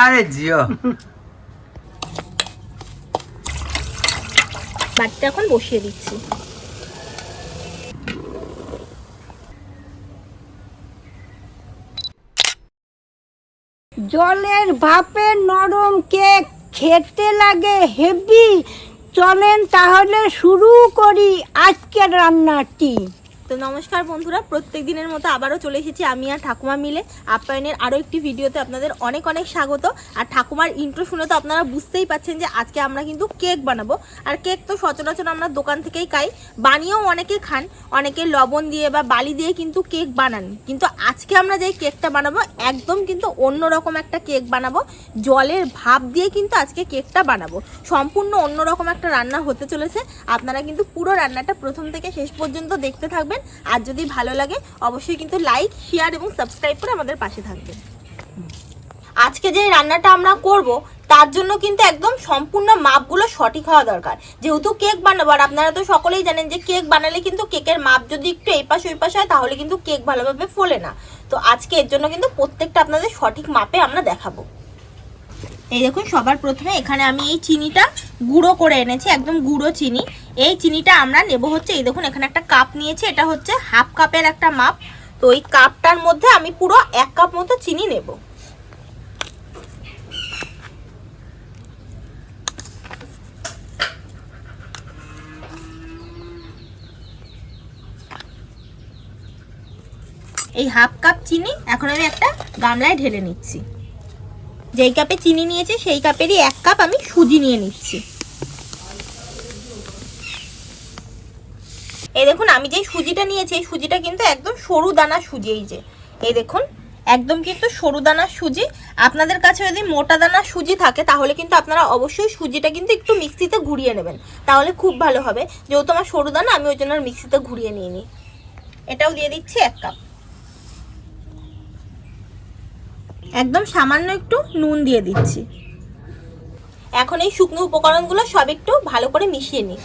আরে জিও। বাটিটা এখন বসিয়ে দিচ্ছি। জলের ভাপে নরম কেক খেতে লাগে হেভি। চলেন তাহলে শুরু করি আজকের রান্নাটি। তো নমস্কার বন্ধুরা, প্রত্যেক দিনের মতো আবারও চলে এসেছি আমি আর ঠাকুমা মিলে। আপ্যায়নের আরও একটি ভিডিওতে আপনাদের অনেক অনেক স্বাগত। আর ঠাকুমার ইন্ট্রো শুনে তো আপনারা বুঝতেই পাচ্ছেন যে আজকে আমরা কিন্তু কেক বানাবো। আর কেক তো সচরাচর আমরা দোকান থেকেই খাই। বানিয়েও অনেকে খান, অনেকে লবণ দিয়ে বা বালি দিয়ে কিন্তু কেক বানান। কিন্তু আজকে আমরা যে কেকটা বানাবো, একদম কিন্তু অন্যরকম একটা কেক বানাবো। জলের ভাপ দিয়ে কিন্তু আজকে কেকটা বানাবো। সম্পূর্ণ অন্যরকম একটা রান্না হতে চলেছে। আপনারা কিন্তু পুরো রান্নাটা প্রথম থেকে শেষ পর্যন্ত দেখতে থাকবেন। আর যদি ভালো লাগে, অবশ্যই কিন্তু লাইক শেয়ার এবং সাবস্ক্রাইব করে আমাদের পাশে থাকবেন। আজকে যে রান্নাটা আমরা করব, তার জন্য কিন্তু একদম সম্পূর্ণ মাপগুলো সঠিক হওয়া দরকার। যেহেতু কেক বানাবো, আর আপনারা তো সকলেই জানেন যে কেক বানালে কিন্তু কেকের মাপ যদি একটু এই পাশ ওই পাশ হয়, তাহলে কিন্তু কেক ভালোভাবে ফোলে না। তো আজকে এর জন্য কিন্তু প্রত্যেকটা আপনাদের সঠিক মাপে আমরা দেখাবো। এই দেখুন, সবার প্রথমে এখানে আমি এই চিনিটা গুঁড়ো করে এনেছি, একদম গুঁড়ো চিনি। এই চিনিটা আমরা নেব হচ্ছে, এই দেখুন, এখানে একটা কাপ নিয়েছি, এটা হচ্ছে হাফ কাপের একটা মাপ। তো এই কাপটার মধ্যে আমি পুরো এক কাপ মতো চিনি নেব। এই হাফ কাপ চিনি এখন আমি একটা গামলায় ঢেলে নিচ্ছি। যেই কাপে চিনি নিয়েছি, সেই কাপেরই এক কাপ আমি সুজি নিয়ে নিচ্ছি। এই দেখুন, আমি যেই সুজিটা নিয়েছি, এই সুজিটা কিন্তু একদম সরু দানা সুজি, এই যে। এই দেখুন, একদম কিন্তু সরু দানার সুজি। আপনাদের কাছে যদি মোটা দানার সুজি থাকে, তাহলে কিন্তু আপনারা অবশ্যই সুজিটা কিন্তু একটু মিক্সিতে ঘুরিয়ে নেবেন। তাহলে খুব ভালো হবে। যেহেতু আমার সরু দানা, আমি ওই জন্য মিক্সিতে ঘুরিয়ে নিয়ে নিই এটাও দিয়ে দিচ্ছি এক কাপ। একদম সামান্য একটু নুন দিয়ে দিচ্ছি। এখন এই শুকনো উপকরণগুলো সব একটু ভালো করে মিশিয়ে নিই।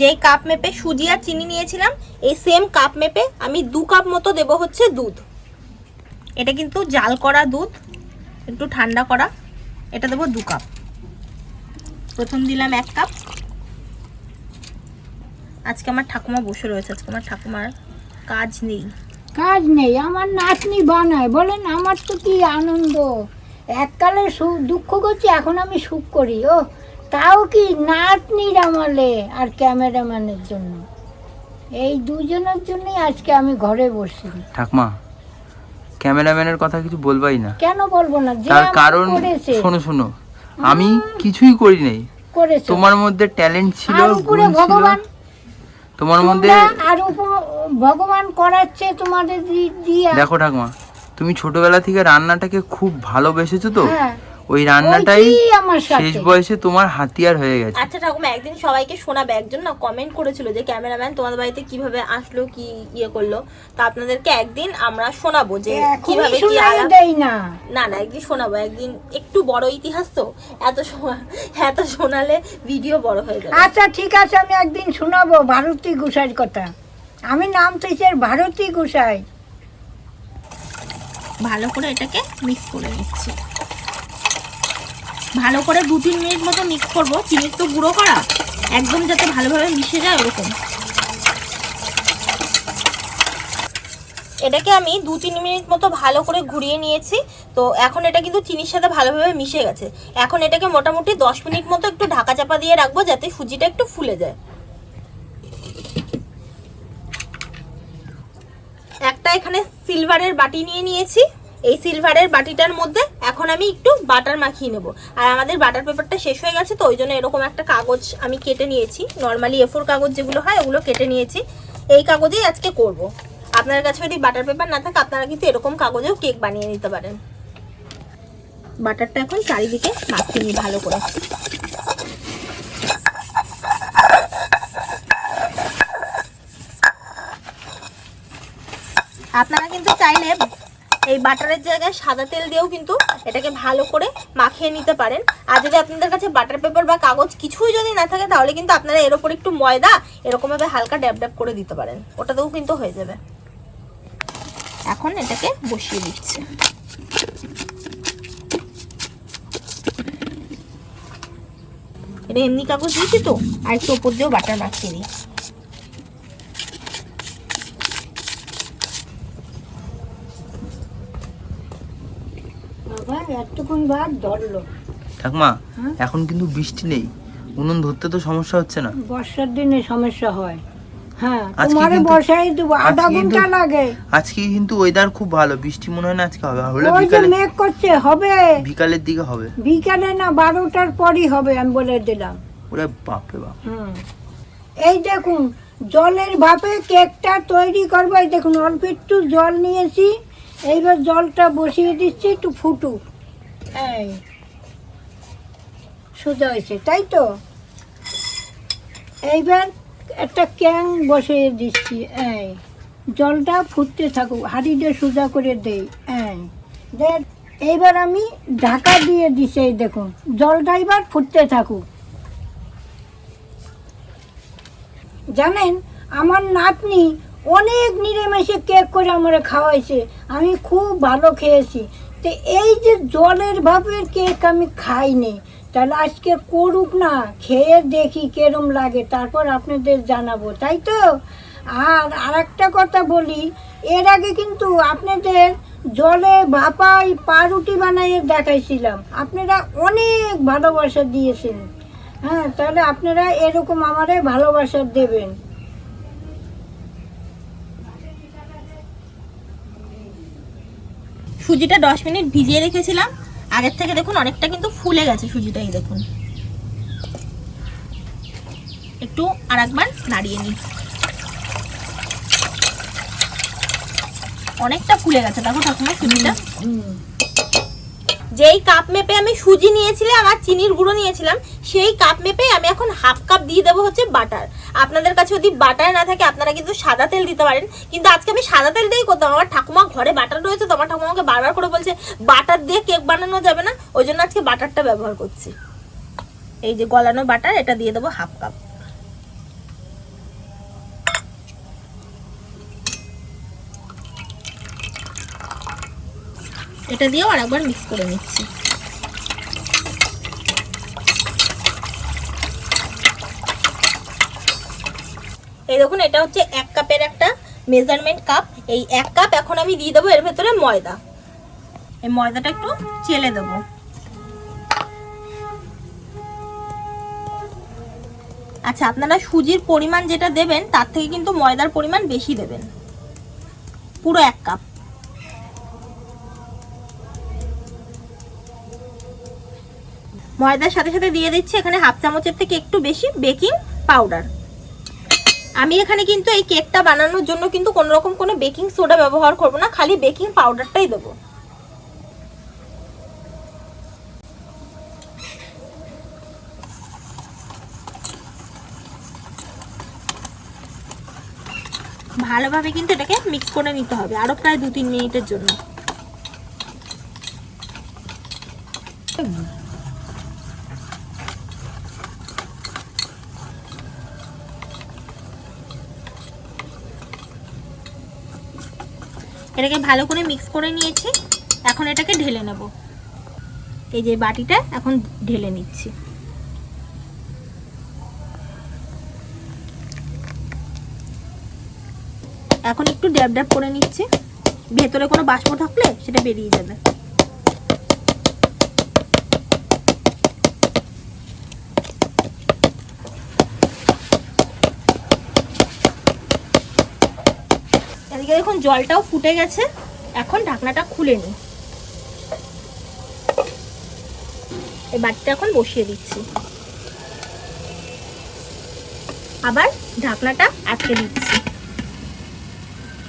যেই কাপ মেপে সুজি আর চিনি নিয়েছিলাম, এই সেম কাপ মেপে আমি দু কাপ মতো দেব হচ্ছে দুধ। এটা কিন্তু জাল করা দুধ। একটু ঠান্ডা করা। এটা দেবো দু কাপ। প্রথম দিলাম এক কাপ। আজকে আমার ঠাকুমা বসে রয়েছে। আজকে আমার ঠাকুমার কাজ নেই। কাজ নেই আমার নাতনি বানায়। বলেন আমার তো কি আনন্দ। এককালে সুখ দুঃখ করছি এখন আমি সুখ করি। ও তাও কি নাতনির আমলে আর ক্যামেরাম্যানের জন্য? এই দুজনের জন্যই আজকে আমি ঘরে বসি। ঠাকমা ক্যামেরাম্যানের কথা কিছু বলবাই না। কেন বলব না? তার কারণ শোনো শোনো। আমি কিছুই করি নাই। তোমার মধ্যে ট্যালেন্ট ছিল গুণ ছিল। তোমার মধ্যে আর ভগবান করাচ্ছে তোমাদের দেখো ঠাকুমা তুমি ছোটবেলা থেকে রান্নাটাকে খুব ভালোবেসেছো তো? হ্যাঁ। ওই রান্নাটাই ওইটি আমার সাথে। শেষ বয়সে তোমার হাতিয়ার হয়ে গেছে। আচ্ছা ঠাকুমা একদিন সবাইকে শোনাবে একজন না কমেন্ট করেছিল যে ক্যামেরাম্যান তোমাদের বাড়িতে কীভাবে আসলো কি ইয়ে করল? তো আপনাদেরকে একদিন আমরা শোনাবো যে কীভাবে কি আলাপ দেই না। না না একদিন শোনাবো। একদিন একটু বড় ইতিহাস তো এত শোনা এত শোনালে ভিডিও বড় হয়ে যাবে। আচ্ছা ঠিক আছে আমি একদিন শোনাবো ভারতী গোসাইয়ের কথা। আমি নাম থেকে ভারতী গোসাই। ভালো করে এটাকে মিক্স করে নিচ্ছি। ভালো করে দু তিন মিনিট মতো মিক্স করব। চিনির তো গুঁড়ো করা। একদম যাতে ভালোভাবে মিশে যায় ওরকম। এটাকে আমি দু তিন মিনিট মতো ভালো করে ঘুরিয়ে নিয়েছি। তো এখন এটা কিন্তু চিনির সাথে ভালোভাবে মিশে গেছে। এখন এটাকে মোটামুটি দশ মিনিট মতো একটু ঢাকা চাপা দিয়ে রাখব যাতে সুজিটা একটু ফুলে যায়। একটা এখানে সিলভারের বাটি নিয়ে নিয়েছি। এই সিলভারের বাটিটার মধ্যে এখন আমি একটু বাটার মাখিয়ে নেব। আর আমাদের বাটার পেপারটা শেষ হয়ে গেছে, তো ওই জন্য এরকম একটা কাগজ আমি কেটে নিয়েছি। নর্মালি এফোর কাগজ যেগুলো হয়, ওগুলো কেটে নিয়েছি। এই কাগজেই আজকে করব। আপনার কাছে যদি বাটার পেপার না থাকে, আপনারা কিন্তু এরকম কাগজেও কেক বানিয়ে নিতে পারেন। বাটারটা এখন চারিদিকে মাখিয়ে নিই ভালো করে। আপনারা কিন্তু চাইলে বাটারের জায়গায় সাদা তেল দিয়েও কিন্তু এটাকে ভালো করে মাখিয়ে নিতে পারেন। আর যদি আপনাদের কাছে বাটার পেপার বা কাগজ কিছুই যদি না থাকে, তাহলে কিন্তু আপনারা এর ওপর একটু ময়দা এরকমভাবে হালকা ড্যাব ড্যাব করে দিতে পারেন। ওটাতেও কিন্তু হয়ে যাবে। এখন এটাকে বসিয়ে দিচ্ছে। এটা এমনি কাগজ দিয়েছি তো, আর একটু ওপর দিয়েও বাটার মাখিয়ে দিই ধরলো। ঠাকুমা হ্যাঁ? এখন কিন্তু বৃষ্টি নেই। উনুন ধরতে তো সমস্যা হচ্ছে না। বর্ষার দিনে সমস্যা হয়। হ্যাঁ তোমারে বসাই আধা ঘণ্টা লাগে। আজকে কিন্তু ওয়েদার খুব ভালো। বৃষ্টি মনে হয় না আজকে হবে। হলে বিকালে মেঘ করছে হবে। বিকালের দিকে হবে। বিকালে না বারোটার পরই হবে আমি বলে দিলাম। ওরে বাপ। হুম। এই দেখুন জলের ভাপে কেকটা তৈরি করব। এই দেখুন অল্প একটু জল নিয়েছি। এইবার জলটা বসিয়ে দিচ্ছি একটু ফুটুক। এই, সোজা হয়েছে, তাই তো? এইবার একটা ক্যাং বসিয়ে দিচ্ছি, এই, জলটা ফুটতে থাকুক, হাঁড়িটা সোজা করে দেই, এই এইবার আমি ঢাকা দিয়ে দিচ্ছি, এই দেখুন, জলটা এবার ফুটতে থাকুক। জানেন, আমার নাতনি অনেক নিরামিষে কেক করে আমার খাওয়াইছে, আমি খুব ভালো খেয়েছি। তো এই যে জলের ভাপের কেক আমি খাইনি, তাহলে আজকে করুক না, খেয়ে দেখি কেরম লাগে, তারপর আপনাদের জানাব, তাই তো? আর আরেকটা কথা বলি, এর আগে কিন্তু আপনাদের জলে ভাপাই পাউরুটি বানাইয়ে দেখাইছিলাম, আপনারা অনেক ভালোবাসা দিয়েছেন। হ্যাঁ তাহলে আপনারা এরকম আমারে ভালোবাসা দেবেন। সুজিটা দশ মিনিট ভিজিয়ে রেখেছিলাম। আগের থেকে দেখুন অনেকটা কিন্তু ফুলে গেছে সুজিটাই, দেখুন। একটু আর একবার নাড়িয়ে নিই। অনেকটা ফুলে গেছে, দেখো ঠাকুমা সুজিটা। যেই কাপ মেপে আমি সুজি নিয়েছিলাম আর চিনির গুঁড়ো নিয়েছিলাম, সেই কাপ মেপে আমি এখন হাফ কাপ দিয়ে দেবো হচ্ছে বাটার আপনাদের কাছে যদি বাটার না থাকে, আপনারা কিন্তু সাদা তেল দিতে পারেন। কিন্তু আজকে আমি সাদা তেল দিয়েই করতাম। আমার ঠাকুমা ঘরে বাটার রয়েছে, তো আমার ঠাকুমা আমাকে বারবার করে বলছে, বাটার দিয়ে কেক বানানো যাবে না। ওই জন্য আজকে বাটারটা ব্যবহার করছি। এই যে গলানো বাটার, এটা দিয়ে দেবো হাফ কাপ। এটা দিয়েও আরেকবার মিক্স করে নিচ্ছি। এই দেখুন, এটা হচ্ছে এক কাপের একটা মেজারমেন্ট কাপ এই এক কাপ এখন আমি দিয়ে দেবো এর ভেতরে ময়দা। এই ময়দাটা একটু চেলে দেবো। আচ্ছা আপনারা সুজির পরিমাণ যেটা দেবেন, তার থেকে কিন্তু ময়দার পরিমাণ বেশি দেবেন। পুরো এক কাপ ময়দার সাথে সাথে দিয়ে দিচ্ছি এখানে হাফ চামচের থেকে একটু বেশি বেকিং পাউডার। আমি এখানে কিন্তু এই কেকটা বানানোর জন্য কিন্তু কোনো রকম কোনো বেকিং সোডা ব্যবহার করব না, খালি বেকিং পাউডারটাই দেবো। ভালোভাবে কিন্তু এটাকে মিক্স করে নিতে হবে আরও প্রায় দু তিন মিনিটের জন্য। এটাকে ভালো করে মিক্স করে নিয়েছি। এখন এটাকে ঢেলে নেব। এই যে বাটিটা এখন ঢেলে নিচ্ছি। এখন একটু ড্যাব ড্যাব করে নিচ্ছি। ভেতরে কোনো বাষ্প থাকলে সেটা বেরিয়ে যাবে। এদিকে দেখুন জলটাও ফুটে গেছে। এখন ঢাকনাটা খুলে নিই। এই বাটিটা এখন বসিয়ে দিচ্ছি। আবার ঢাকনাটা আটকে দিচ্ছি।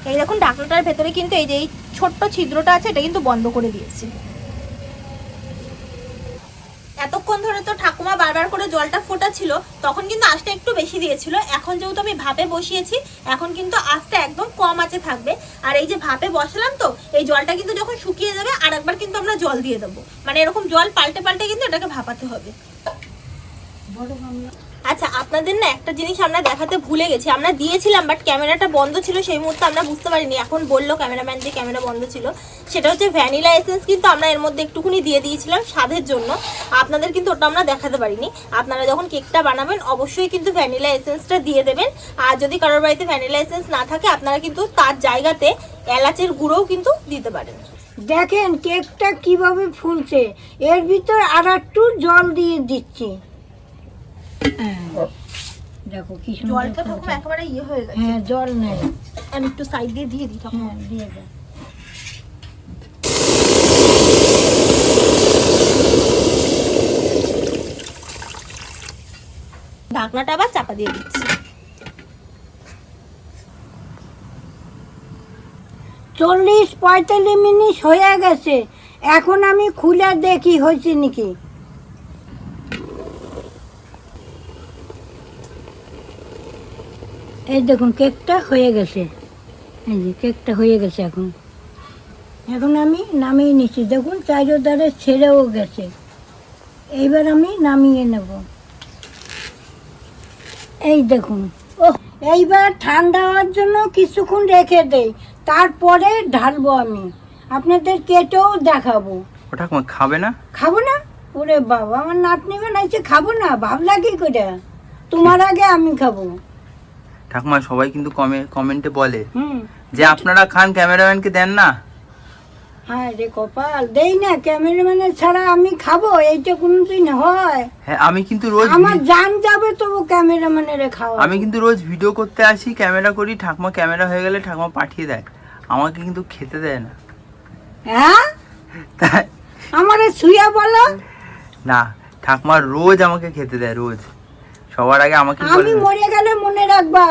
এই দেখুন ঢাকনাটার ভেতরে কিন্তু এই যে এই ছোট্ট ছিদ্রটা আছে, এটা কিন্তু বন্ধ করে দিয়েছি। এতক্ষণ ধরে তো ঠাকুমা বারবার করে জলটা ফোটাছিল তখন কিন্তু আস্তে একটু বেশি দিয়েছিল। এখন যেহেতু আমি ভাপে বসিয়েছি, এখন কিন্তু আস্তে একদম কম আঁচে থাকবে। আর এই যে ভাপে বসালাম তো, এই জলটা কিন্তু যখন শুকিয়ে যাবে, আর একবার কিন্তু আমরা জল দিয়ে দেবো। মানে এরকম জল পাল্টে পাল্টে কিন্তু এটাকে ভাপাতে হবে। আচ্ছা আপনাদের না একটা জিনিস আমরা দেখাতে ভুলে গেছি। আমরা দিয়েছিলাম বাট ক্যামেরাটা বন্ধ ছিল, সেই মুহূর্তে আমরা বুঝতে পারিনি। এখন বলল ক্যামেরাম্যান যে ক্যামেরা বন্ধ ছিল। সেটা হচ্ছে ভ্যানিলা এসেন্স, কিন্তু আমরা এর মধ্যে একটুখানি দিয়ে দিয়েছিলাম স্বাদের জন্য। আপনাদের কিন্তু ওটা আমরা দেখাতে পারিনি। আপনারা যখন কেকটা বানাবেন, অবশ্যই কিন্তু ভ্যানিলা এসেন্সটা দিয়ে দেবেন। আর যদি কারোর বাড়িতে ভ্যানিলা এসেন্স না থাকে, আপনারা কিন্তু তার জায়গাতে এলাচের গুঁড়োও কিন্তু দিতে পারেন। দেখেন, কেকটা কীভাবে ফুলছে। এর ভিতর আর একটু জল দিয়ে দিচ্ছি। দেখো কি জলটা একেবারে ইয়ে হয়ে গেছে। হ্যাঁ জল নেই। আমি একটু সাইড দিয়ে দিয়ে দিই তখন। হ্যাঁ দিয়ে দাও ঢাকনাটা আবার চাপা দিয়ে দিচ্ছি। চল্লিশ পঁয়তাল্লিশ মিনিট হয়ে গেছে। এখন আমি খুলে দেখি হয়েছে নাকি। এই দেখুন কেকটা হয়ে গেছে। এই যে কেকটা হয়ে গেছে এখন। এখন আমি নামিয়ে নিচ্ছি। দেখুন চারিধারে ছেড়েও গেছে। এইবার আমি নামিয়ে নেব। এই দেখুন ও এইবার ঠান্ডা হওয়ার জন্য কিছুক্ষণ রেখে দেই। তারপরে ঢালবো আমি। আপনাদের কেটেও দেখাবো। ও ঠাকুমা খাবে না? খাব না? ওরে বাবা আমার নাতনি বানাইছে খাব না? ভাবলা কি করে? তোমার আগে আমি খাব। ঠাকুমা সবাই কিন্তু কমে কমেন্টে বলে। হুম। যে আপনারা খান ক্যামেরাম্যানকে দেন না? হ্যাঁ রে কপাল দেই না ক্যামেরাম্যানের ছাড়া আমি খাব? এইটা কোনোদিন হয়? হ্যাঁ আমি কিন্তু রোজ আমার জান যাবে তবু ক্যামেরাম্যানের খাওয়া আমি কিন্তু রোজ ভিডিও করতে আসি ক্যামেরা করি ঠাকুমা ক্যামেরা হয়ে গেলে ঠাকুমা পাঠিয়ে দেয়। আমাকে কিন্তু খেতে দেয় না। হ্যাঁ? তাই আমারে শুয়ে বলো। না ঠাকুমা রোজ আমাকে খেতে দেয় রোজ। সবার আগে আমাকে আমি মরে গেলে মনে রাখবা।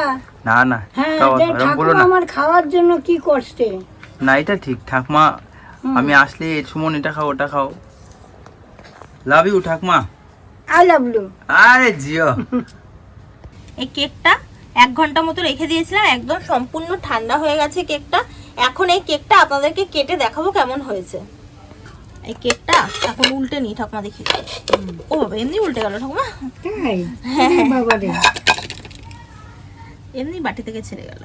না না হ্যাঁ তাও বলো না। আমার খাওয়ার জন্য কি করছে? না এটা ঠিক। ঠাকুমা আমি আসলে এর সুমন এটা খাও ওটা খাও। লাভ ইউ ঠাকুমা। আই লাভ ইউ আরে জিও। এই কেকটা এক ঘণ্টা মতো রেখে দিয়েছিলাম একদম সম্পূর্ণ ঠান্ডা হয়ে গেছে কেকটা। এখন এই কেকটা আপনাদেরকে কেটে দেখাবো কেমন হয়েছে। এই কেকটা এখন উল্টে নি ঠাকুমা দেখি। ও বাবা এমনি উল্টে গেল ঠাকুমা? তাই? বাবা রে। এমনি বাটি থেকে ছেড়ে গেল।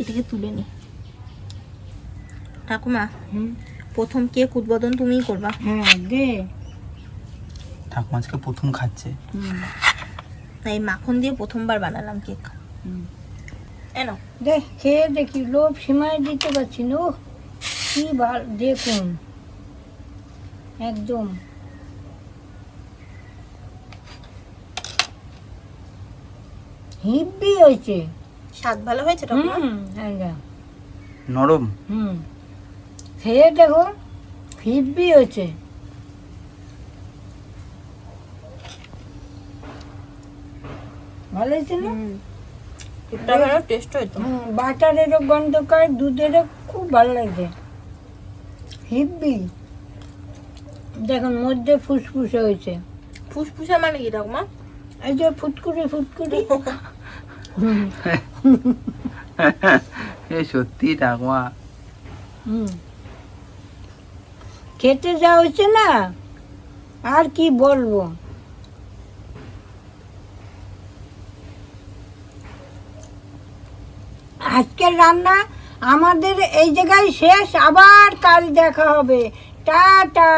এটাকে তুলে নি। ঠাকুমা প্রথম কেক উদ্বোধন তুমিই করবা। হ্যাঁ দে। ঠাকুমা আজকে প্রথম খাচ্ছে। হুম, এই মাখন দিয়ে প্রথমবার বানালাম কেক। হুম। এন দে খেয়ে দেখি লোভ সীমায় দিতে পারছি না কি ভালো দেখুন। একদম। হিব্বি হয়েছে। স্বাদ ভালো হয়েছে হুম একদম নরম? হুম। খেয়ে দেখো হিব্বি হয়েছে। ভালো হয়েছে না? টেস্ট হয়েছে হুম বাটারেরও গন্ধ করে দুধেরও খুব ভালো লাগছে। হিব্বি। দেখুন মধ্যে ফুসফুসে হয়েছে। ফুসফুসা মানে কি ঠাকুমা? এই যে ফুটকুরি হুম, এ সত্যি ঠাকুমা। খেতে যা হয়েছে না আর কি বলব? আজকের রান্না আমাদের এই জায়গায় শেষ আবার কাল দেখা হবে। টাটা।